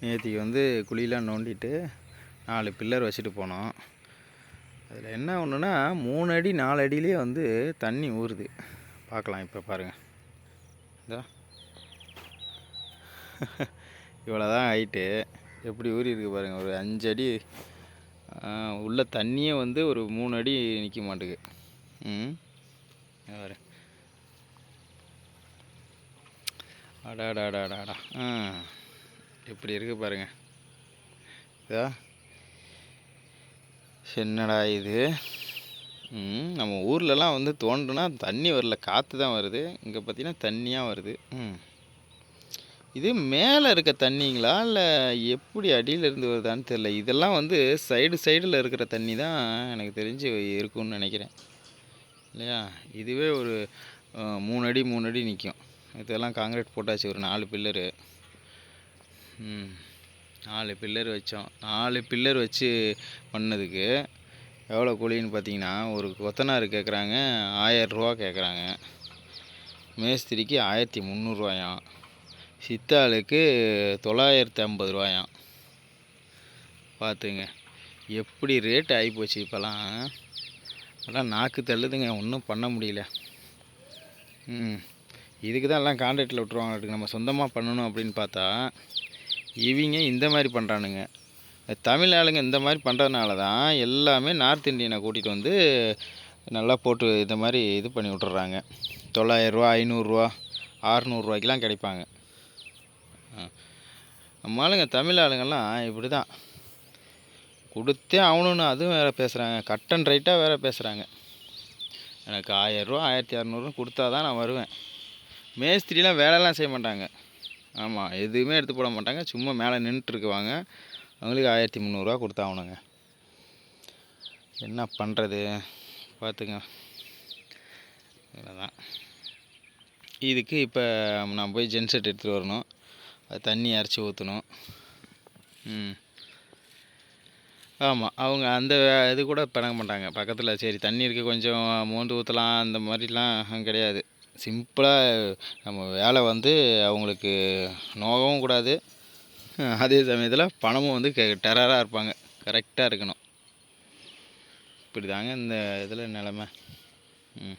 நேற்றுக்கு வந்து குழியெலாம் நோண்டிட்டு நாலு பில்லர் வச்சுட்டு போனோம். அதில் என்ன ஒன்றுனா மூணு அடி நாலு அடியிலே வந்து தண்ணி ஊறுது. பார்க்கலாம் இப்போ பாருங்கள் இதா இவ்வளோதான் ஹைட்டு. எப்படி ஊறி இருக்கு பாருங்கள் ஒரு அஞ்சு அடி உள்ள தண்ணியே வந்து ஒரு மூணு அடி நிற்க மாட்டேங்குது ம். இங்க அடாடாடாடாடா ஆ. எப்படி இருக்குது பாருங்கள் இதா. என்னடா இது? ம் நம்ம ஊர்லலாம் வந்து தோண்டுனா தண்ணி வரல காற்று தான் வருது. இங்கே பார்த்தீங்கன்னா தண்ணியாக வருது. ம். இது மேலே இருக்க தண்ணிங்களா? இல்லை எப்படி அடியில் இருந்து வருதான்னு தெரில இதெல்லாம் வந்து சைடு சைடில் இருக்கிற தண்ணி தான் எனக்கு தெரிஞ்சு இருக்கும்னு நினைக்கிறேன். இல்லையா? இதுவே ஒரு மூணு அடி மூணு அடி நிற்கும் இதெல்லாம் காங்கிரீட் போட்டாச்சு ஒரு நாலு பில்லரு நாலு பில்லர் வச்சோம். நாலு பில்லர் வச்சு பண்ணதுக்கு எவ்வளோ கூலின்னு பார்த்தீங்கன்னா ஒரு கொத்தனார் கேட்குறாங்க ஆயரூவா கேட்குறாங்க மேஸ்திரிக்கு ஆயிரத்தி முந்நூறுவாயாம் சித்தாளுக்கு தொள்ளாயிரத்தி ஐம்பது ரூபாயாம். பார்த்துங்க எப்படி ரேட் ஆகிப்போச்சு இப்போலாம் அதெல்லாம் நாக்கு தள்ளுதுங்க ஒன்றும் பண்ண முடியல. ம் இதுக்கு தான் எல்லாம் கான்ட்ராக்டில் விட்ருவாங்க நம்ம சொந்தமாக பண்ணணும் அப்படின்னு பார்த்தா இவங்க இந்த மாதிரி பண்ணுறானுங்க தமிழ் ஆளுங்க இந்த மாதிரி பண்ணுறதுனால தான் எல்லாமே நார்த் இந்தியனை கூட்டிகிட்டு வந்து நல்லா போட்டு இந்த மாதிரி இது பண்ணி விட்டுறாங்க. தொள்ளாயிரரூவா ஐநூறுரூவா ஆறுநூறுவாய்க்கெலாம் கிடைப்பாங்க. நம்மளுங்க தமிழ் ஆளுங்கள்லாம் இப்படி தான் கொடுத்தே அவனுன்னு அதுவும் வேறு பேசுகிறாங்க கட் அண்ட் ரைட்டாக வேறு பேசுகிறாங்க எனக்கு ஆயிரரூவா ஆயிரத்தி அறநூறுன்னு கொடுத்தா தான் நான் வருவேன். மேஸ்திரிலாம் வேலைலாம் செய்ய மாட்டாங்க. ஆமாம் எதுவுமே எடுத்து போட மாட்டாங்க. சும்மா மேலே நின்றுட்டுருக்குவாங்க. அவங்களுக்கு ஆயிரத்தி முந்நூறுரூவா கொடுத்தாகணுங்க. என்ன பண்ணுறது பார்த்துங்க. இவ்வளோதான் இதுக்கு இப்போ நான் போய் ஜென்செட் எடுத்துகிட்டு வரணும். அது தண்ணி அரைச்சி ஊற்றணும் ம். ஆமாம் அவங்க அந்த இது கூட பண்ண மாட்டாங்க. பக்கத்தில் சரி தண்ணி இருக்குது கொஞ்சம் மோந்து ஊற்றலாம் அந்த மாதிரிலாம் கிடையாது. சிம்பிளாக நம்ம வேலை வந்து அவங்களுக்கு நோகவும் கூடாது. அதே சமயத்தில் பணமும் வந்து டெரராக இருப்பாங்க. கரெக்டாக இருக்கணும். இப்படி தாங்க இந்த இதில் நிலம. ம்.